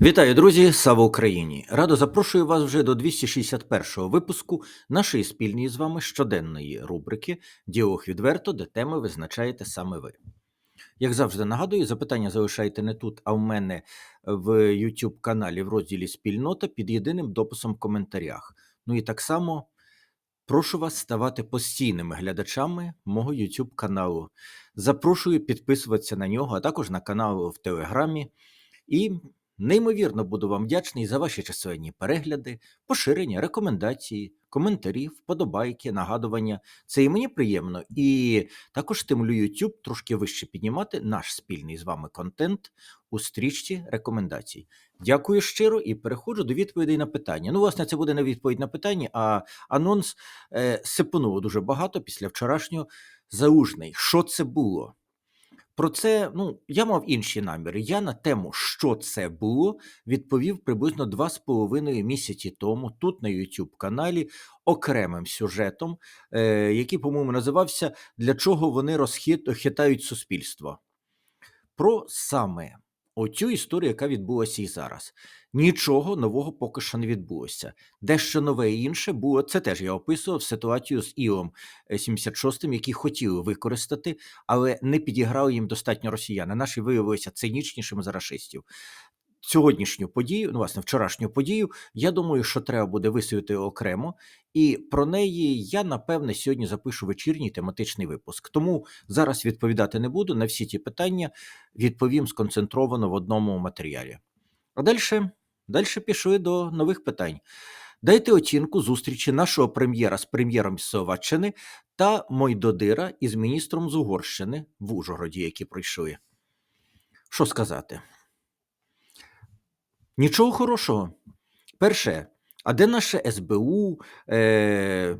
Вітаю, друзі! Слава Україні! Радо запрошую вас вже до 261-го випуску нашої спільної з вами щоденної рубрики Діалог відверто, де теми визначаєте саме ви. Як завжди нагадую, запитання залишайте не тут, а в мене в YouTube каналі в розділі Спільнота під єдиним дописом в коментарях. Ну і так само прошу вас ставати постійними глядачами мого YouTube каналу. Запрошую підписуватися на нього, а також на канал в Телеграмі. І Неймовірно буду вам вдячний за ваші численні перегляди, поширення, рекомендації, коментарі, вподобайки, нагадування. Це і мені приємно, і також стимулює YouTube трошки вище піднімати наш спільний з вами контент у стрічці рекомендацій. Дякую щиро і переходжу до відповідей на питання. Ну, власне, це буде не відповідь на питання, а анонс е, сипонуло дуже багато після вчорашнього заужний. Що це було? Про це ну я мав інші наміри. Я на тему, що це було, відповів приблизно два з половиною місяці тому, тут на youtube каналі, окремим сюжетом, е, який, по-моєму, називався Для чого вони розхитають суспільство. Про саме оцю історію, яка відбулася і зараз. Нічого нового поки що не відбулося. Дещо нове і інше було. Це теж я описував ситуацію з Ілом 76, які хотіли використати, але не підіграли їм достатньо росіяни. Наші виявилися цинічнішими за рашистів. Сьогоднішню подію, ну власне, вчорашню подію, я думаю, що треба буде висвітлити окремо, і про неї я напевне сьогодні запишу вечірній тематичний випуск. Тому зараз відповідати не буду на всі ті питання. Відповім сконцентровано в одному матеріалі. А далі, далі пішли до нових питань. Дайте оцінку зустрічі нашого прем'єра з прем'єром Словаччини та Мойдодира із міністром з Угорщини в Ужгороді, які пройшли. Що сказати? Нічого хорошого. Перше, а де наше СБУ, е,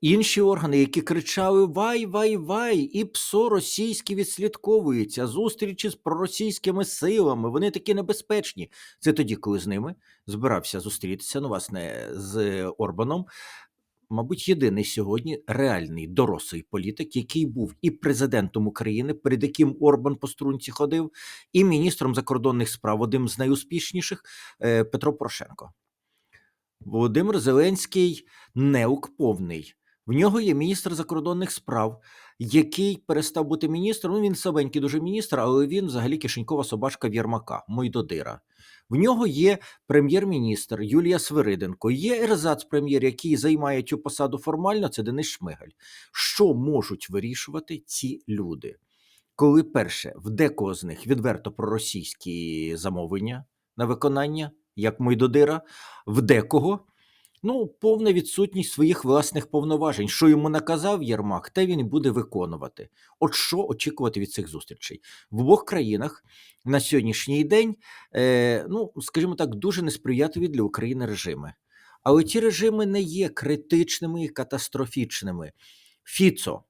інші органи, які кричали Вай, вай, вай, і ПСО російські відслідковується, зустрічі з проросійськими силами, вони такі небезпечні. Це тоді, коли з ними збирався зустрітися, ну, власне, з Орбаном. Мабуть, єдиний сьогодні реальний дорослий політик, який був і президентом України, перед яким Орбан по струнці ходив, і міністром закордонних справ, одним з найуспішніших е, Петро Порошенко. Володимир Зеленський неук повний. В нього є міністр закордонних справ, який перестав бути міністром. Ну, він слабенький дуже міністр, але він взагалі кишенькова собачка В'єрмака, Мойдодира. В нього є прем'єр-міністр Юлія Свириденко, є ерзац прем'єр, який займає цю посаду формально. Це Денис Шмигаль. Що можуть вирішувати ці люди? Коли перше в декого з них відверто проросійські замовлення на виконання, як Мойдодира, в декого Ну, повна відсутність своїх власних повноважень. Що йому наказав Єрмак, те він буде виконувати. От що очікувати від цих зустрічей в обох країнах на сьогоднішній день, е, ну скажімо так, дуже несприятливі для України режими. Але ті режими не є критичними і катастрофічними. Фіцо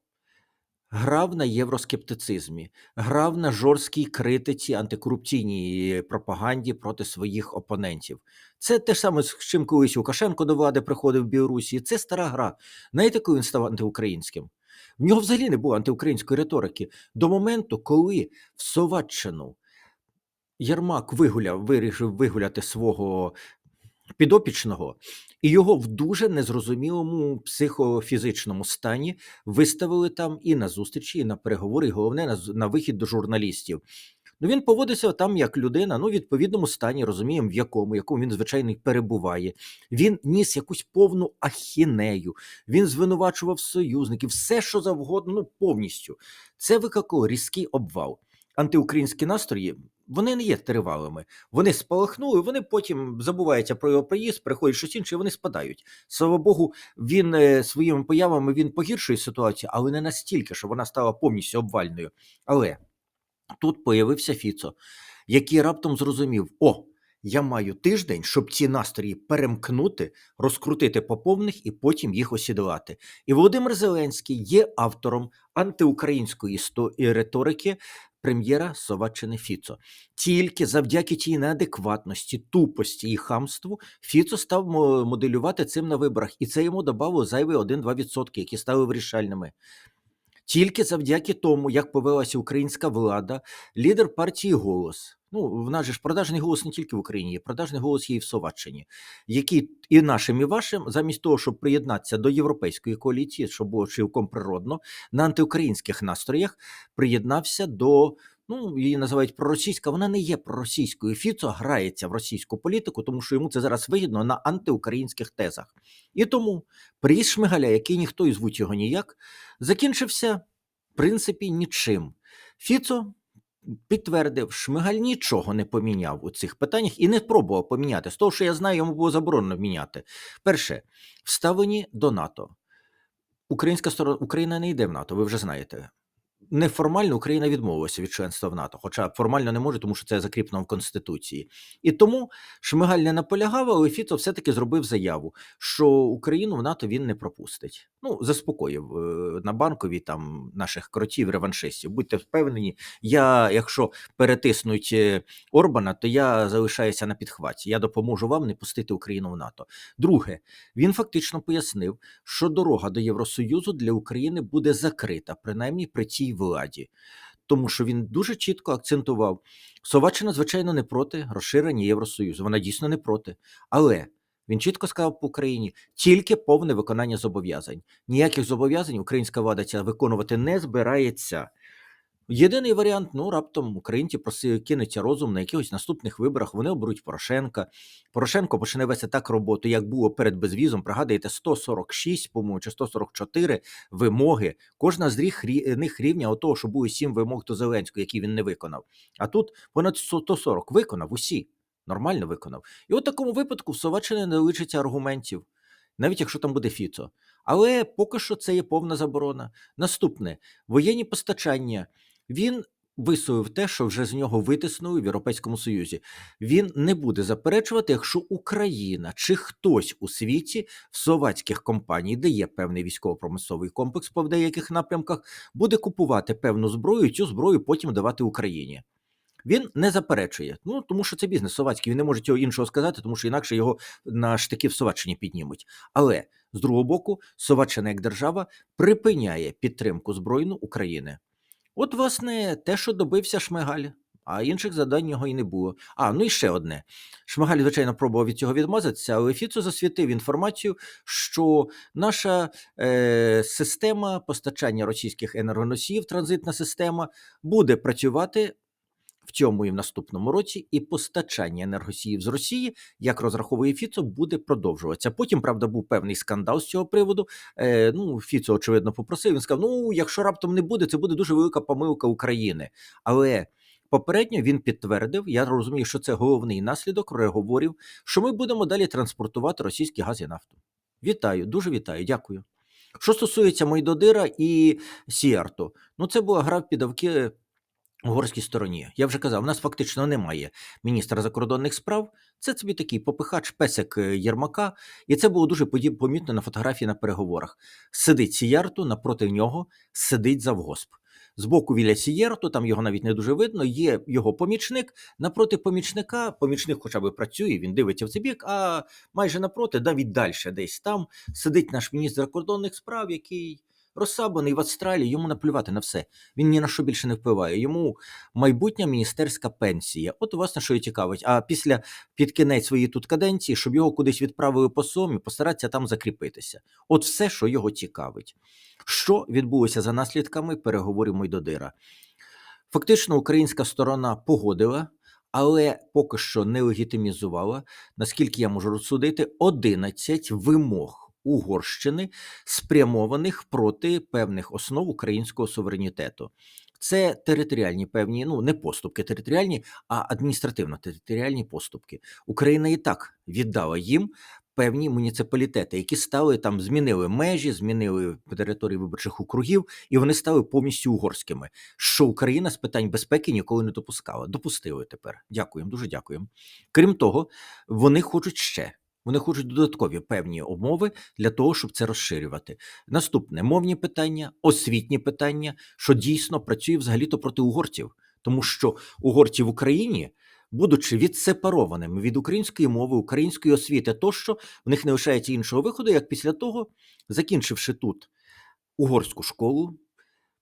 грав на євроскептицизмі, грав на жорсткій критиці антикорупційній пропаганді проти своїх опонентів. Це те ж саме, з чим колись Лукашенко до влади приходив в Білорусі. Це стара гра. Знаєте, коли він став антиукраїнським? В нього взагалі не було антиукраїнської риторики до моменту, коли в Словаччину Єрмак вигуляв, вирішив вигуляти свого підопічного, і його в дуже незрозумілому психофізичному стані виставили там і на зустрічі, і на переговори, і головне на вихід до журналістів. Ну він поводився там як людина, ну в відповідному стані, розуміємо, в якому, якому він звичайно перебуває. Він ніс якусь повну ахінею, він звинувачував союзників, все що завгодно, ну повністю. Це викликало різкий обвал. Антиукраїнські настрої вони не є тривалими. Вони спалахнули, вони потім забуваються про його приїзд, приходять щось інше, і вони спадають. Слава Богу, він е, своїми появами він погіршує ситуацію, але не настільки, що вона стала повністю обвальною. Але тут появився Фіцо, який раптом зрозумів: о, я маю тиждень, щоб ці настрої перемкнути, розкрутити по повних і потім їх осідлати. І Володимир Зеленський є автором антиукраїнської риторики прем'єра Словаччини Фіцо. Тільки завдяки тій неадекватності, тупості і хамству Фіцо став моделювати цим на виборах, і це йому додало зайві 1-2%, які стали вирішальними. Тільки завдяки тому, як повелася українська влада, лідер партії голос. Ну, в нас же ж продажний голос не тільки в Україні, продажний голос є і в Словаччині, який і нашим, і вашим, замість того, щоб приєднатися до європейської коаліції, що було цілком природно, на антиукраїнських настроях приєднався до. Ну, її називають проросійська, вона не є проросійською. Фіцо грається в російську політику, тому що йому це зараз вигідно на антиукраїнських тезах. І тому приїзд Шмигаля, який ніхто і звуть його ніяк, закінчився, в принципі, нічим. Фіцо підтвердив, Шмигаль нічого не поміняв у цих питаннях і не пробував поміняти. З того, що я знаю, йому було заборонено міняти. Перше, вставлені до НАТО. Українська сторона Україна не йде в НАТО, ви вже знаєте. Неформально Україна відмовилася від членства в НАТО, хоча формально не може, тому що це закріплено в Конституції. І тому Шмигаль не наполягав, але Фіцо все-таки зробив заяву, що Україну в НАТО він не пропустить. Ну, заспокоїв е, на банкові там наших кротів, реваншистів. Будьте впевнені, я, якщо перетиснуть е, Орбана, то я залишаюся на підхваті. Я допоможу вам не пустити Україну в НАТО. Друге, він фактично пояснив, що дорога до Євросоюзу для України буде закрита, принаймні при цій владі. Тому що він дуже чітко акцентував, Словаччина, звичайно, не проти розширення Євросоюзу. Вона дійсно не проти. Але він чітко сказав по Україні тільки повне виконання зобов'язань. Ніяких зобов'язань українська влада ця виконувати не збирається. Єдиний варіант, ну раптом українці проси кинеться розум на якихось наступних виборах. Вони оберуть Порошенка. Порошенко почне вести так роботу, як було перед безвізом. Пригадуєте, 146, по-моєму, чи 144 вимоги. Кожна з ріх- рі- них рівня того, що було сім вимог до Зеленського, які він не виконав. А тут понад 140 виконав усі. Нормально виконав. І от такому випадку в Словаччині не лишиться аргументів, навіть якщо там буде Фіцо. Але поки що це є повна заборона. Наступне воєнні постачання. Він висловив те, що вже з нього витиснули в Європейському Союзі. Він не буде заперечувати, якщо Україна чи хтось у світі в словацьких компаній, де є певний військово-промисловий комплекс по деяких напрямках, буде купувати певну зброю, і цю зброю потім давати Україні. Він не заперечує, ну тому що це бізнес словацький. Він не може цього іншого сказати, тому що інакше його на штики в Словаччині піднімуть. Але з другого боку, Словаччина як держава припиняє підтримку збройну України. От, власне, те, що добився Шмигаль, а інших завдань його і не було. А, ну і ще одне. Шмигаль, звичайно, пробував від цього відмазатися, але Фіцо засвітив інформацію, що наша е, система постачання російських енергоносіїв, транзитна система, буде працювати в цьому і в наступному році, і постачання енергосіїв з Росії, як розраховує Фіцо, буде продовжуватися. Потім, правда, був певний скандал з цього приводу. Е, ну, Фіцо, очевидно, попросив. Він сказав: ну, якщо раптом не буде, це буде дуже велика помилка України. Але попередньо він підтвердив, я розумію, що це головний наслідок переговорів, що ми будемо далі транспортувати російський газ і нафту. Вітаю, дуже вітаю, дякую. Що стосується Мойдодира і Сіарту, ну це була гра в підавки угорській стороні. Я вже казав, у нас фактично немає міністра закордонних справ. Це собі такий попихач, песик е, Єрмака, і це було дуже помітно на фотографії на переговорах. Сидить Сіярту, напроти нього сидить завгосп. Збоку біля Сієрту, там його навіть не дуже видно, є його помічник. Напроти помічника, помічник хоча б працює, він дивиться в цей бік, а майже напроти, навіть далі, десь там, сидить наш міністр закордонних справ, який розсабаний в Австралії, йому наплювати на все. Він ні на що більше не впливає. Йому майбутня міністерська пенсія. От власне, що і цікавить. А після під кінець своєї тут каденції, щоб його кудись відправили по сомі, постаратися там закріпитися. От все, що його цікавить. Що відбулося за наслідками переговорів Мойдодира? Фактично, українська сторона погодила. Але поки що не легітимізувала, наскільки я можу розсудити, 11 вимог Угорщини, спрямованих проти певних основ українського суверенітету. Це територіальні певні, ну не поступки територіальні, а адміністративно-територіальні поступки. Україна і так віддала їм певні муніципалітети, які стали там, змінили межі, змінили території виборчих округів, і вони стали повністю угорськими. Що Україна з питань безпеки ніколи не допускала. Допустили тепер. Дякуємо, дуже дякуємо. Крім того, вони хочуть ще. Вони хочуть додаткові певні умови для того, щоб це розширювати. Наступне мовні питання, освітні питання, що дійсно працює взагалі-то проти угорців, тому що угорці в Україні, будучи відсепарованими від української мови, української освіти, тощо в них не лишається іншого виходу, як після того, закінчивши тут угорську школу,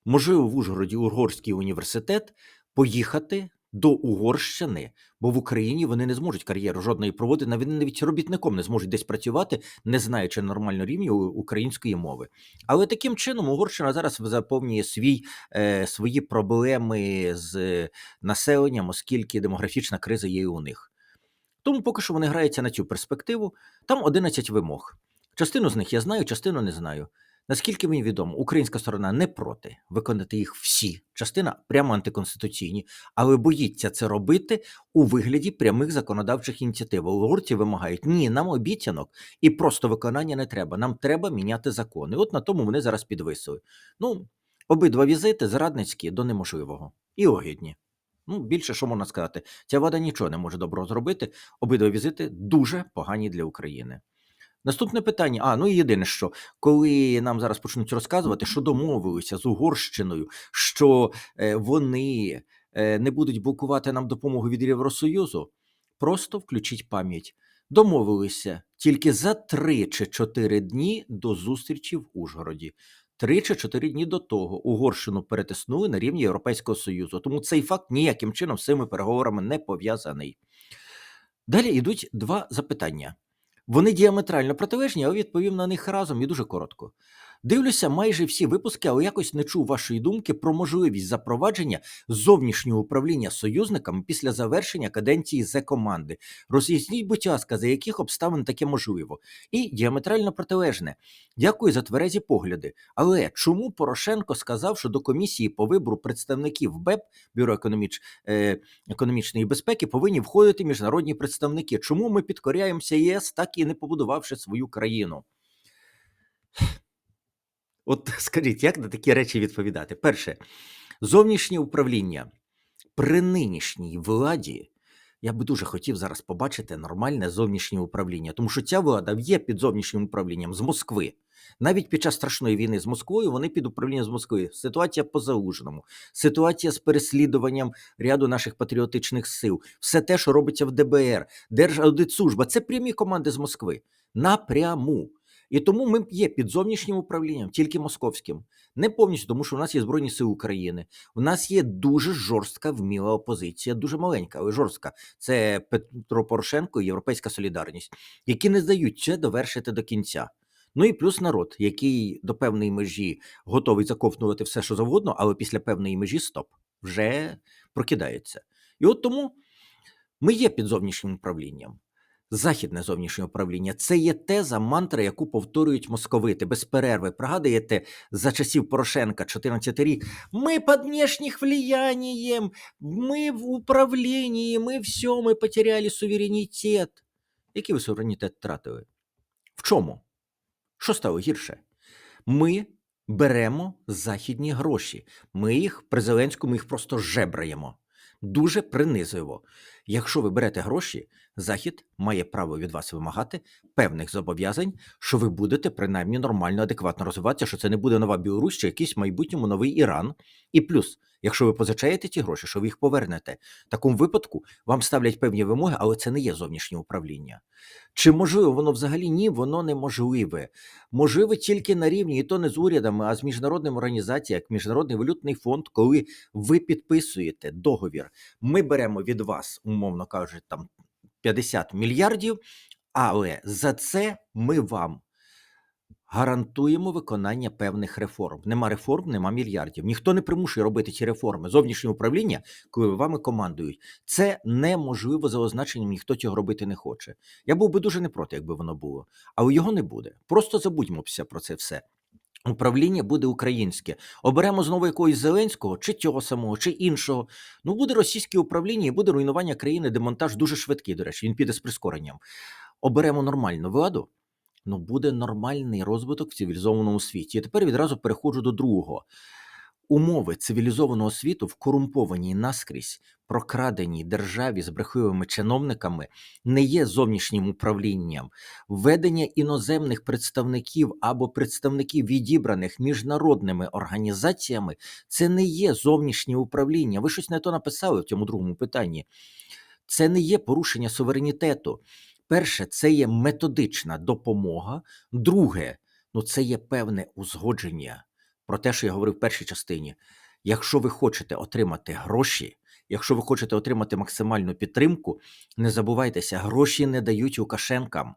можливо в Ужгороді Угорський університет поїхати до Угорщини, бо в Україні вони не зможуть кар'єру жодної проводити, навіть навіть робітником не зможуть десь працювати, не знаючи нормально рівня української мови. Але таким чином Угорщина зараз заповнює свій, е, свої проблеми з населенням, оскільки демографічна криза є і у них. Тому поки що вони граються на цю перспективу. Там 11 вимог. Частину з них я знаю, частину не знаю. Наскільки мені відомо, українська сторона не проти виконати їх всі. Частина прямо антиконституційні, але боїться це робити у вигляді прямих законодавчих ініціатив. Угорці вимагають ні, нам обіцянок і просто виконання не треба. Нам треба міняти закони. От на тому вони зараз підвисили. Ну, обидва візити зрадницькі до неможливого і огидні. Ну, більше що можна сказати, ця влада нічого не може доброго зробити. Обидва візити дуже погані для України. Наступне питання. А, ну і єдине, що коли нам зараз почнуть розказувати, що домовилися з Угорщиною, що е, вони е, не будуть блокувати нам допомогу від Євросоюзу, просто включіть пам'ять. Домовилися тільки за 3 чи 4 дні до зустрічі в Ужгороді. Три чи чотири дні до того Угорщину перетиснули на рівні Європейського Союзу. Тому цей факт ніяким чином з цими переговорами не пов'язаний. Далі йдуть два запитання. Вони діаметрально протилежні, але відповім на них разом і дуже коротко. Дивлюся майже всі випуски, але якось не чув вашої думки про можливість запровадження зовнішнього управління союзниками після завершення каденції з команди. Роз'ясніть, будь ласка, за яких обставин таке можливо. І діаметрально протилежне. Дякую за тверезі погляди. Але чому Порошенко сказав, що до комісії по вибору представників БЕП Бюро економіч, е, економічної безпеки повинні входити міжнародні представники? Чому ми підкоряємося ЄС, так і не побудувавши свою країну? От скажіть, як на такі речі відповідати? Перше, зовнішнє управління при нинішній владі. Я би дуже хотів зараз побачити нормальне зовнішнє управління, тому що ця влада є під зовнішнім управлінням з Москви. Навіть під час страшної війни з Москвою вони під управлінням з Москви. Ситуація по залужному, ситуація з переслідуванням ряду наших патріотичних сил, все те, що робиться в ДБР, Держаудитслужба, це прямі команди з Москви. Напряму. І тому ми є під зовнішнім управлінням, тільки московським. Не повністю, тому що у нас є Збройні Сили України. У нас є дуже жорстка вміла опозиція, дуже маленька, але жорстка. Це Петро Порошенко і Європейська Солідарність, які не здають це довершити до кінця. Ну і плюс народ, який до певної межі готовий заковтнувати все, що завгодно, але після певної межі стоп, вже прокидається. І от тому ми є під зовнішнім управлінням. Західне зовнішнє управління це є теза мантра, яку повторюють московити без перерви. Пригадуєте за часів Порошенка, 14 рік. Ми під внешніх влиянием, ми в управлінні, ми все, ми потеряли суверенітет. Який ви суверенітет втратили? В чому? Що стало гірше? Ми беремо західні гроші. Ми їх при Зеленському їх просто жебраємо. Дуже принизливо. Якщо ви берете гроші, Захід має право від вас вимагати певних зобов'язань, що ви будете принаймні нормально, адекватно розвиватися, що це не буде нова Білорусь чи якийсь в майбутньому новий Іран. І плюс, якщо ви позичаєте ті гроші, що ви їх повернете, в такому випадку вам ставлять певні вимоги, але це не є зовнішнє управління. Чи можливо воно взагалі ні, воно неможливе. Можливе тільки на рівні, і то не з урядами, а з міжнародними організаціями, як Міжнародний валютний фонд, коли ви підписуєте договір, ми беремо від вас, умовно кажучи, там 50 мільярдів, але за це ми вам гарантуємо виконання певних реформ. Нема реформ, нема мільярдів. Ніхто не примушує робити ці реформи. Зовнішнє управління, коли вами командують, це неможливо за означенням, ніхто цього робити не хоче. Я був би дуже не проти, якби воно було, але його не буде. Просто забудьмося про це все. Управління буде українське. Оберемо знову якогось Зеленського, чи цього самого, чи іншого. Ну, буде російське управління і буде руйнування країни, демонтаж дуже швидкий, до речі, він піде з прискоренням. Оберемо нормальну владу, ну буде нормальний розвиток в цивілізованому світі. І тепер відразу переходжу до другого. Умови цивілізованого світу в корумпованій наскрізь прокраденій державі з брехливими чиновниками не є зовнішнім управлінням. Введення іноземних представників або представників відібраних міжнародними організаціями це не є зовнішнє управління. Ви щось не то написали в цьому другому питанні. Це не є порушення суверенітету. Перше, це є методична допомога. Друге, ну це є певне узгодження про те, що я говорив в першій частині. Якщо ви хочете отримати гроші, якщо ви хочете отримати максимальну підтримку, не забувайтеся, гроші не дають Лукашенкам.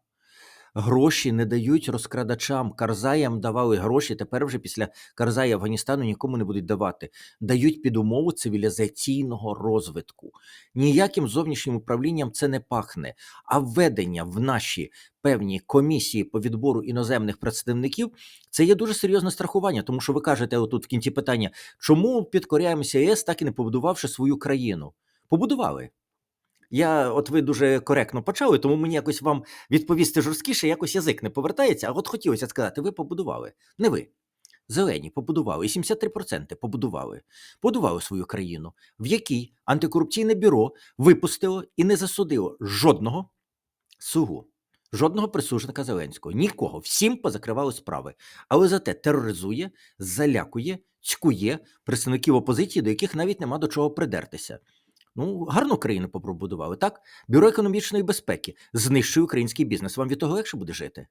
Гроші не дають розкрадачам. Карзаям давали гроші. Тепер вже після Карзая Афганістану нікому не будуть давати. Дають під умову цивілізаційного розвитку. Ніяким зовнішнім управлінням це не пахне. А введення в наші певні комісії по відбору іноземних представників це є дуже серйозне страхування. Тому що ви кажете, отут в кінці питання, чому підкоряємося ЄС, так і не побудувавши свою країну? Побудували. Я, от ви дуже коректно почали, тому мені якось вам відповісти жорсткіше, якось язик не повертається. А от хотілося сказати, ви побудували. Не ви. Зелені побудували, і 73% побудували. Побудували свою країну, в якій антикорупційне бюро випустило і не засудило жодного сугу, жодного присужника Зеленського. Нікого. Всім позакривали справи. Але зате тероризує, залякує, цькує представників опозиції, до яких навіть нема до чого придертися. Ну, гарну країну побудували, так? Бюро економічної безпеки знищує український бізнес. Вам від того легше буде жити?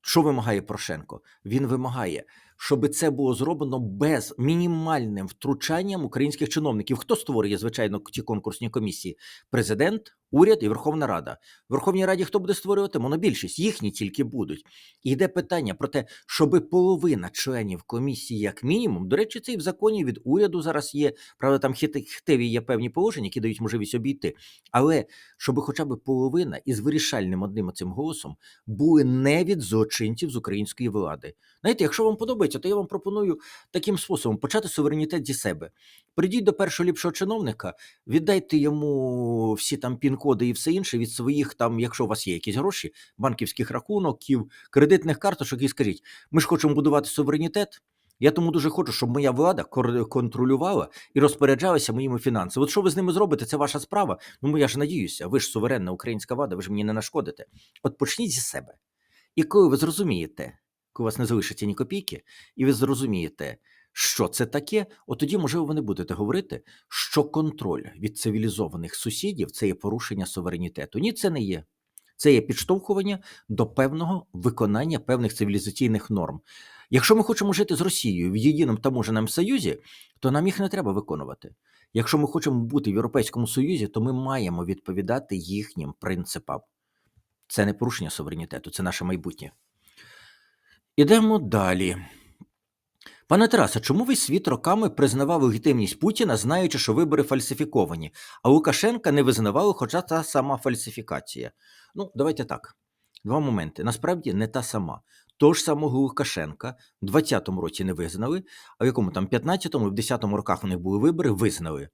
Що вимагає Порошенко? Він вимагає, щоб це було зроблено без мінімальним втручанням українських чиновників. Хто створює, звичайно, ті конкурсні комісії? Президент, уряд і Верховна Рада. В Верховній Раді хто буде створювати? Монобільшість. Їхні тільки будуть. І йде питання про те, щоб половина членів комісії, як мінімум, до речі, це і в законі від уряду зараз є. Правда, там хити- хитиві є певні положення, які дають можливість обійти. Але щоб хоча б половина із вирішальним одним оцим голосом були не від злочинців з української влади. Знаєте, якщо вам подобається, то я вам пропоную таким способом почати суверенітет зі себе. Прийдіть до першого ліпшого чиновника, віддайте йому всі там пін-коди і все інше від своїх там, якщо у вас є якісь гроші, банківських рахунків, кредитних карточок, і скажіть: ми ж хочемо будувати суверенітет. Я тому дуже хочу, щоб моя влада контролювала і розпоряджалася моїми фінансами. От що ви з ними зробите, це ваша справа. Ну я ж надіюся, ви ж суверенна українська влада, ви ж мені не нашкодите. От почніть зі себе. І коли ви зрозумієте, у вас не залишиться ні копійки, і ви зрозумієте, що це таке, от тоді, можливо, ви не будете говорити, що контроль від цивілізованих сусідів це є порушення суверенітету. Ні, це не є. Це є підштовхування до певного виконання певних цивілізаційних норм. Якщо ми хочемо жити з Росією в єдиному таможеному союзі, то нам їх не треба виконувати. Якщо ми хочемо бути в Європейському Союзі, то ми маємо відповідати їхнім принципам. Це не порушення суверенітету, це наше майбутнє. Ідемо далі. Пане Тарасе, чому весь світ роками признавав легітимність Путіна, знаючи, що вибори фальсифіковані, а Лукашенка не визнавали, хоча та сама фальсифікація? Ну, давайте так. Два моменти. Насправді не та сама. Того ж самого Лукашенка в 20-му році не визнали, а в якому там 15-му і в 10-му роках у них були вибори, визнали.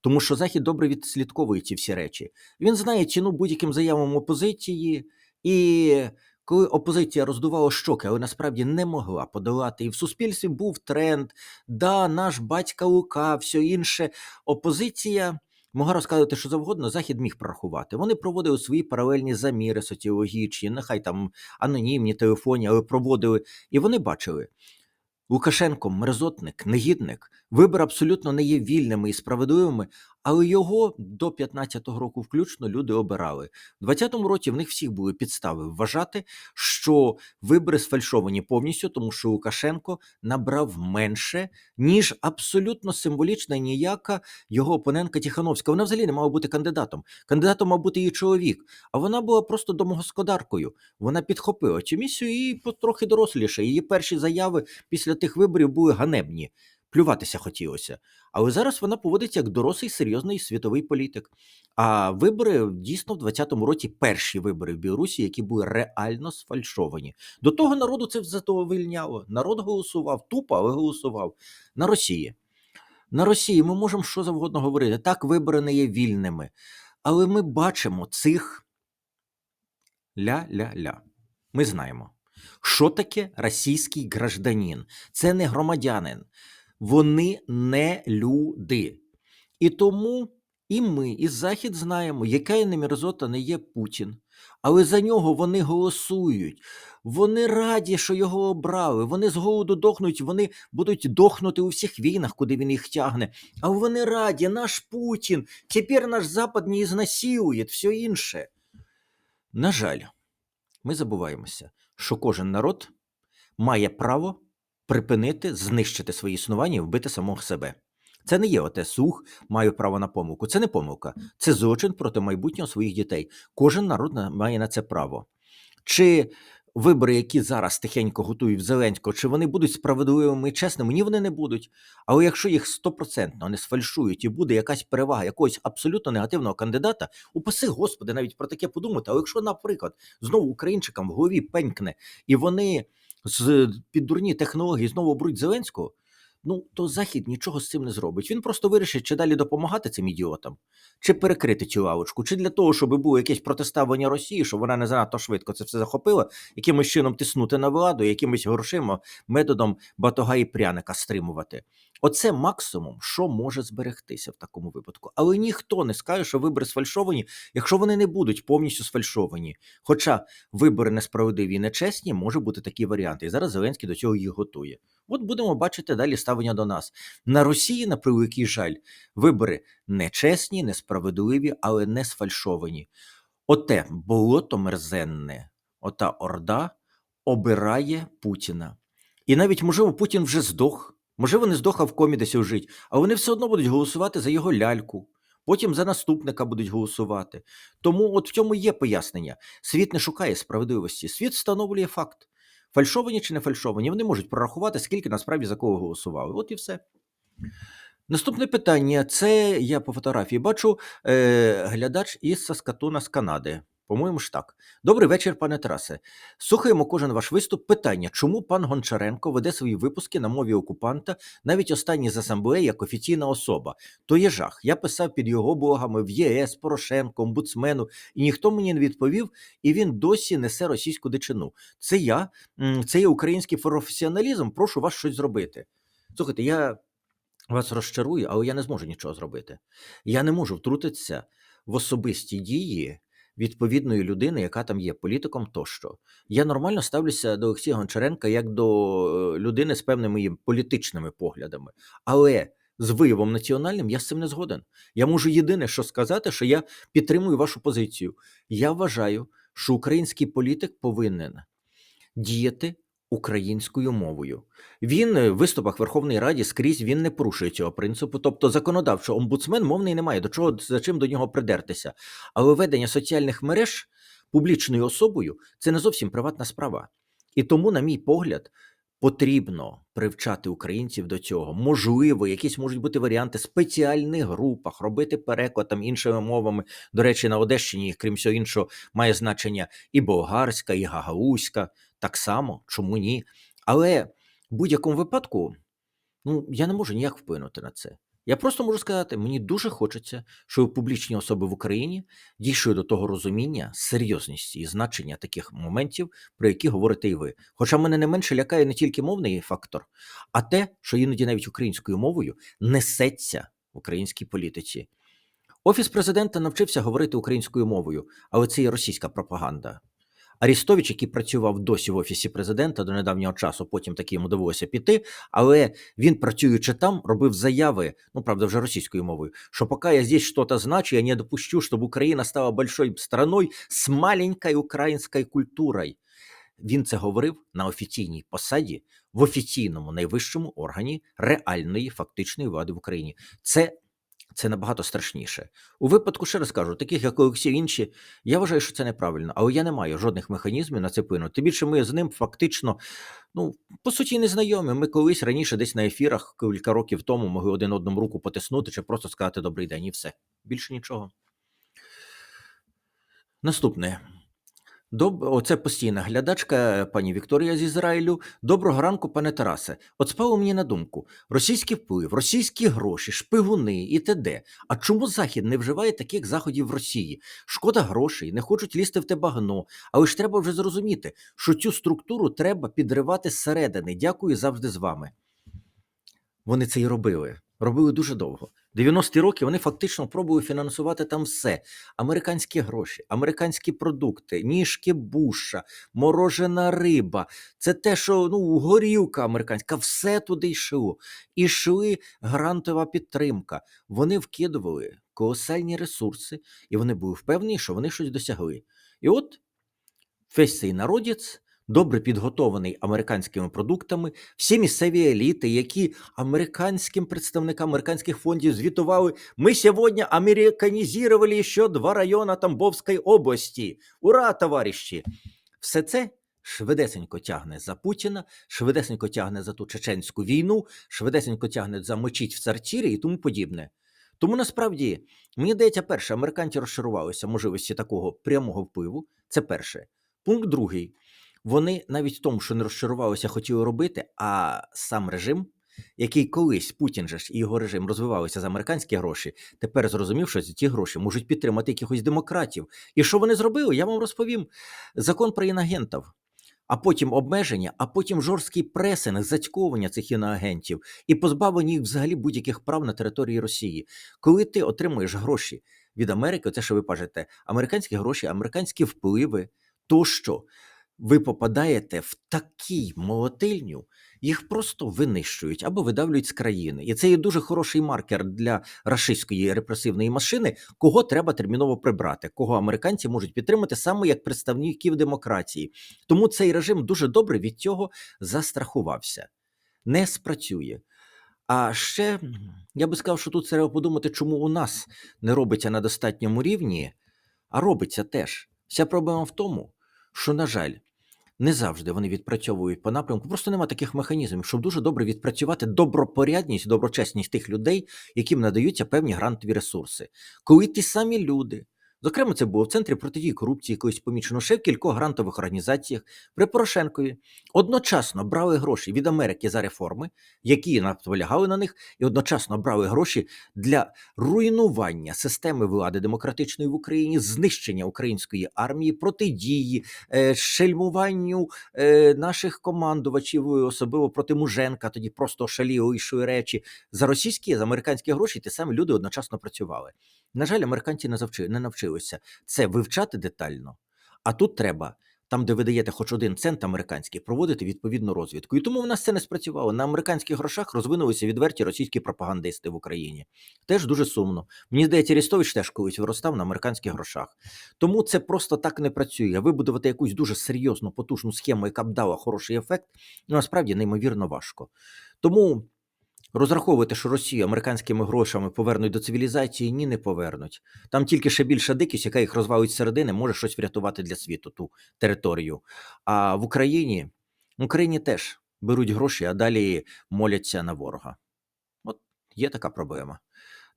Тому що Захід добре відслідковує ці всі речі. Він знає ціну будь-яким заявам опозиції, і коли опозиція роздувала щоки, але насправді не могла подолати, і в суспільстві був тренд, да, наш батька Лука, все інше. Опозиція могла розказувати, що завгодно, Захід міг прорахувати. Вони проводили свої паралельні заміри соціологічні, нехай там анонімні, телефонні, але проводили. І вони бачили. Лукашенко мерзотник, негідник, вибори абсолютно не є вільними і справедливими, але його до 15-го року включно люди обирали. У 20-му році в них всіх були підстави вважати, що вибори сфальшовані повністю, тому що Лукашенко набрав менше, ніж абсолютно символічна ніяка його опонентка Тихановська. Вона взагалі не мала бути кандидатом. Кандидатом мав бути її чоловік, а вона була просто домогосподаркою. Вона підхопила цю місію і потрохи доросліше. Її перші заяви після тих виборів були ганебні. Плюватися хотілося. Але зараз вона поводиться як дорослий серйозний світовий політик. А вибори дійсно в 20-му році перші вибори в Білорусі, які були реально сфальшовані. До того народу це задовольняло. Народ голосував тупо, але голосував на Росії. На Росії ми можемо що завгодно говорити. Так, вибори не є вільними. Але ми бачимо цих ля-ля-ля. Ми знаємо, що таке російський гражданин. Це не громадянин. Вони не люди. І тому і ми, і Захід знаємо, яка і не мерзота не є Путін. Але за нього вони голосують. Вони раді, що його обрали. Вони з голоду дохнуть, вони будуть дохнути у всіх війнах, куди він їх тягне. А вони раді, наш Путін, тепер наш Запад не ізнасилує, все інше. На жаль, ми забуваємося, що кожен народ має право припинити, знищити своє існування і вбити самого себе. Це не є оте сух, маю право на помилку. Це не помилка, це злочин проти майбутнього своїх дітей. Кожен народ має на це право. Чи вибори, які зараз тихенько готують Зеленського, чи вони будуть справедливими і чесними? Ні, вони не будуть. Але якщо їх стопроцентно не сфальшують і буде якась перевага якогось абсолютно негативного кандидата, упаси Господи, навіть про таке подумати. Але якщо, наприклад, знову українчикам в голові пенькне, і вони з під дурні технології знову бруть Зеленського. Ну, то Захід нічого з цим не зробить. Він просто вирішить, чи далі допомагати цим ідіотам, чи перекрити цю лавочку, чи для того, щоб було якесь протиставлення Росії, щоб вона не занадто швидко це все захопила, якимось чином тиснути на владу, якимось грошима, методом батога і пряника стримувати. Оце максимум, що може зберегтися в такому випадку. Але ніхто не скаже, що вибори сфальшовані, якщо вони не будуть повністю сфальшовані. Хоча вибори несправедливі і нечесні, може бути такі варіанти. І зараз Зеленський до цього їх готує. От будемо бачити далі ставлення до нас. На Росії, на превеликий жаль, вибори нечесні, несправедливі, але не сфальшовані. Оте болото мерзенне, ота орда обирає Путіна. І навіть, можливо, Путін вже здох, можливо, не здох, а в комі десь лежить, а вони все одно будуть голосувати за його ляльку. Потім за наступника будуть голосувати. Тому от в цьому є пояснення. Світ не шукає справедливості, світ встановлює факт. Фальшовані чи не фальшовані, вони можуть прорахувати, скільки насправді за кого голосували. От і все. Наступне питання: це я по фотографії бачу е, глядач із Саскатуна з Канади. По-моєму ж так. Добрий вечір, пане Тарасе. Слухаємо кожен ваш виступ. Питання: чому пан Гончаренко веде свої випуски на мові окупанта, навіть останні з асамблеї як офіційна особа? То є жах. Я писав під його блогами в ЄС, Порошенко, омбудсмену, і ніхто мені не відповів, і він досі несе російську дичину. Це я, це є український професіоналізм. Прошу вас щось зробити. Слухайте, я вас розчарую, але я не зможу нічого зробити. Я не можу втрутитися в особисті дії відповідної людини, яка там є політиком тощо. Я нормально ставлюся до Олексія Гончаренка як до е, людини з певними політичними поглядами. Але з виявом національним я з цим не згоден. Я можу єдине, що сказати, що я підтримую вашу позицію. Я вважаю, що український політик повинен діяти українською мовою. Він е, в виступах в Верховній Раді скрізь він не порушує цього принципу. Тобто, законодавчо омбудсмен мовний немає до чого за чим до нього придертися. Але ведення соціальних мереж публічною особою це не зовсім приватна справа. І тому, на мій погляд, потрібно привчати українців до цього. Можливо, якісь можуть бути варіанти спеціальних групах, робити переклад там іншими мовами. До речі, на Одещині, крім всього іншого, має значення і болгарська, і гагаузька. Так само, чому ні? Але в будь-якому випадку, ну я не можу ніяк вплинути на це. Я просто можу сказати, мені дуже хочеться, щоб публічні особи в Україні дійшли до того розуміння серйозності і значення таких моментів, про які говорите і ви. Хоча мене не менше лякає не тільки мовний фактор, а те, що іноді навіть українською мовою несеться в українській політиці. Офіс президента навчився говорити українською мовою, але це є російська пропаганда. Арістович, який працював досі в офісі президента до недавнього часу, потім таки йому довелося піти. Але він, працюючи там, робив заяви, ну правда, вже російською мовою, що поки я здесь что-то значу, я не допущу, щоб Україна стала большой страной з маленькою українською культурою. Він це говорив на офіційній посаді в офіційному найвищому органі реальної фактичної влади в Україні. Це це набагато страшніше. У випадку, ще раз кажу, таких як Олексій інші, я вважаю, що це неправильно, але я не маю жодних механізмів на це вплинути. Тим більше ми з ним фактично, ну, по суті, не знайомі. Ми колись раніше десь на ефірах кілька років тому могли один одному руку потиснути чи просто сказати добрий день і все. Більше нічого. Наступне. Доб... Оце постійна глядачка, пані Вікторія з Ізраїлю. Доброго ранку, пане Тарасе. От спало мені на думку: російський вплив, російські гроші, шпигуни і т.д. А чому Захід не вживає таких заходів в Росії? Шкода грошей, не хочуть лізти в те багно. Але ж треба вже зрозуміти, що цю структуру треба підривати зсередини. Дякую завжди з вами. Вони це і робили. Робили дуже довго. 90-ті роки вони фактично пробували фінансувати там все: американські гроші, американські продукти, ніжки буша, морожена риба. Це те, що ну горілка американська, все туди йшло. І йшли грантова підтримка. Вони вкидували колосальні ресурси, і вони були впевнені, що вони щось досягли. І от весь цей народець добре підготований американськими продуктами, всі місцеві еліти, які американським представникам американських фондів звітували, ми сьогодні американізували ще два райони Тамбовської області. Ура, товариші! Все це швидесенько тягне за Путіна, швидесенько тягне за ту чеченську війну, швидесенько тягне за мочіть в царчірі і тому подібне. Тому насправді мені здається, перше, американці розчарувалися можливості такого прямого впливу. Це перше. Пункт другий. Вони навіть в тому, що не розчарувалися, хотіли робити, а сам режим, який колись Путін же ж і його режим розвивалися за американські гроші, тепер зрозумів, що ці гроші можуть підтримати якихось демократів. І що вони зробили? Я вам розповім. Закон про інагентів, а потім обмеження, а потім жорсткий пресинг, зацьковування цих іноагентів і позбавлення їх взагалі будь-яких прав на території Росії. Коли ти отримуєш гроші від Америки, це що ви кажете, американські гроші, американські впливи, то що? Ви попадаєте в такий молотильню, їх просто винищують або видавлюють з країни. І це є дуже хороший маркер для рашистської репресивної машини, кого треба терміново прибрати, кого американці можуть підтримати саме як представників демократії. Тому цей режим дуже добре від цього застрахувався, не спрацює. А ще я би сказав, що тут треба подумати, чому у нас не робиться на достатньому рівні, а робиться теж. Вся проблема в тому, що, на жаль, не завжди вони відпрацьовують по напрямку. Просто нема таких механізмів, щоб дуже добре відпрацювати добропорядність, доброчесність тих людей, яким надаються певні грантові ресурси. Коли ті самі люди, зокрема, це було в центрі протидії корупції, колись помічено ще в кількох грантових організаціях при Порошенкові, одночасно брали гроші від Америки за реформи, які наполягали на них, і одночасно брали гроші для руйнування системи влади демократичної в Україні, знищення української армії, протидії, е, шельмуванню е, наших командувачів, особливо проти Муженка, тоді просто іншої речі. За російські, за американські гроші ті самі люди одночасно працювали. На жаль, американці не навчилися це вивчати детально. А тут треба. Там, де ви даєте хоч один цент американський, проводити відповідну розвідку. І тому в нас це не спрацювало. На американських грошах розвинулися відверті російські пропагандисти в Україні. Теж дуже сумно. Мені здається, Рістович теж колись виростав на американських грошах. Тому це просто так не працює. Вибудувати якусь дуже серйозну, потужну схему, яка б дала хороший ефект, насправді неймовірно важко. Тому розраховувати, що Росію американськими грошами повернуть до цивілізації, ні, не повернуть. Там тільки ще більша дикість, яка їх розвалить середини, може щось врятувати для світу ту територію. А в Україні в Україні теж беруть гроші, а далі моляться на ворога. От є така проблема.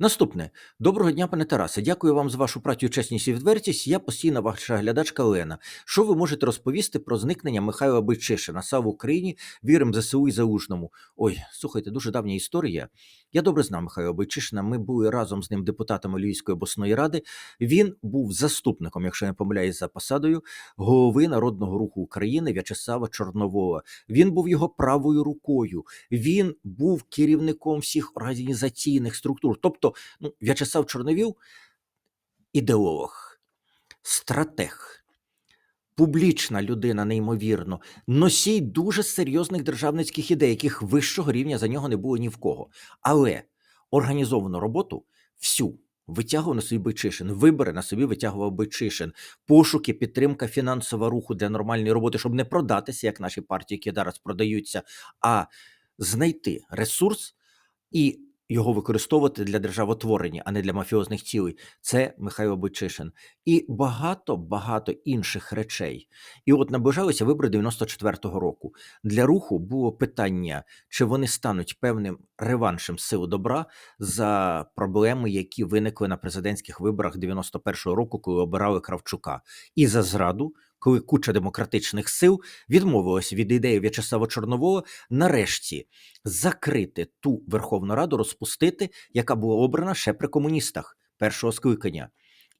Наступне. Доброго дня, пане Тарасе. Дякую вам за вашу працю, чесність і відвертість. Я постійна ваша глядачка Олена. Що ви можете розповісти про зникнення Михайла Бойчишина? Сав в Україні, вірим ЗСУ і Заужному. Ой, слухайте, дуже давня історія. Я добре знав Михайла Бойчишина. Ми були разом з ним депутатами Львівської обласної ради. Він був заступником, якщо не помиляюсь за посадою, голови Народного руху України В'ячеслава Чорновола. Він був його правою рукою. Він був керівником всіх організаційних структур. Тобто, ну, В'ячеслав Чорновіл ідеолог, стратег, публічна людина, неймовірно, носій дуже серйозних державницьких ідей, яких вищого рівня за нього не було ні в кого. Але організовану роботу всю. Витягував на собі Бойчишин, вибори на собі витягував Бойчишин, пошуки, підтримка фінансова руху для нормальної роботи, щоб не продатися, як наші партії, які зараз продаються, а знайти ресурс і його використовувати для державотворення, а не для мафіозних цілей. Це Михайло Бойчишин. І багато багато інших речей. І от наближалися вибори 94-го року. Для руху було питання, чи вони стануть певним реваншем сил добра за проблеми, які виникли на президентських виборах 91-го року, коли обирали Кравчука, і за зраду. Коли куча демократичних сил відмовилася від ідеї В'ячеслава Чорновола нарешті закрити ту Верховну Раду, розпустити, яка була обрана ще при комуністах першого скликання,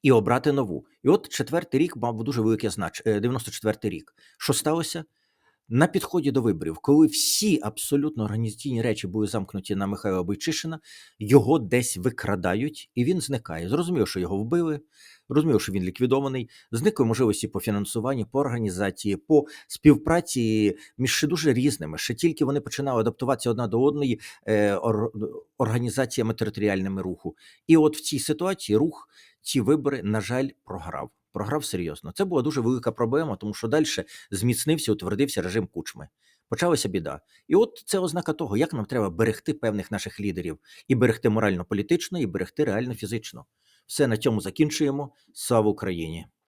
і обрати нову. І от четвертий рік мав дуже велике значення, 94-й рік. Що сталося? На підході до виборів, коли всі абсолютно організаційні речі були замкнуті на Михайла Бойчишина, його десь викрадають, і він зникає. Зрозуміло, що його вбили, розуміло, що він ліквідований, зникли можливості по фінансуванню, по організації, по співпраці між ще дуже різними. Ще тільки вони починали адаптуватися одна до одної е, ор, організаціями територіальними руху. І от в цій ситуації рух ці вибори, на жаль, програв. Програв серйозно. Це була дуже велика проблема, тому що далі зміцнився, утвердився режим кучми. Почалася біда. І от це ознака того, як нам треба берегти певних наших лідерів і берегти морально-політично, і берегти реально фізично. Все на цьому закінчуємо. Слава Україні!